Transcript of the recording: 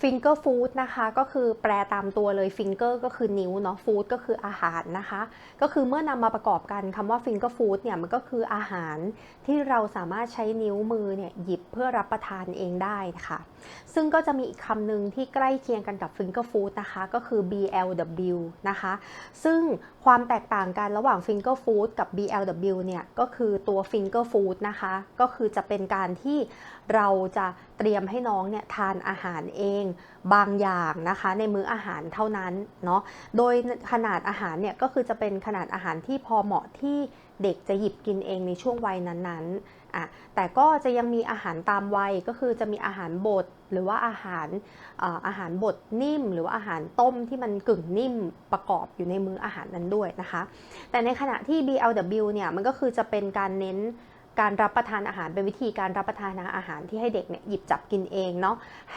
finger food นะคะก็คือแปลตามตัวเลย finger ก็คือนิ้วเนาะ food ก็คืออาหารนะคะ ก็คือเมื่อนำมาประกอบกันคำว่า finger food เนี่ยมันก็คืออาหารที่เราสามารถใช้นิ้วมือเนี่ยหยิบเพื่อรับประทานเองได้นะคะซึ่งก็จะมีอีกคำหนึ่งที่ใกล้เคียงกันกับ finger food นะคะ ก็คือ BLW นะคะ ซึ่งความแตกต่างกันระหว่าง finger food กับ BLW เนี่ยก็คือตัว finger food นะคะ ก็คือจะเป็นการที่เราจะ เตรียมให้น้องเนี่ยทานอาหารเองบางอย่างนะคะ ในมื้ออาหารเท่านั้นเนาะโดยขนาดอาหารเนี่ยก็คือจะเป็นขนาดอาหารที่พอเหมาะที่เด็กจะหยิบกินเองในช่วงวัยนั้นๆอะแต่ก็จะยังมีอาหารตามวัยก็คือจะมีอาหารบดหรือว่าอาหารเอ่ออาหารบดนิ่ม หรือว่าอาหารต้มที่มันกึ่งนิ่มประกอบอยู่ในมื้ออาหารนั้นด้วยนะคะ แต่ในขณะที่ BLW เนี่ยมันก็คือจะเป็นการเน้น การรับประทานอาหารเป็นวิธีการรับประทานอาหารที่ให้เด็กเนี่ยหยิบจับกินเองเนาะให้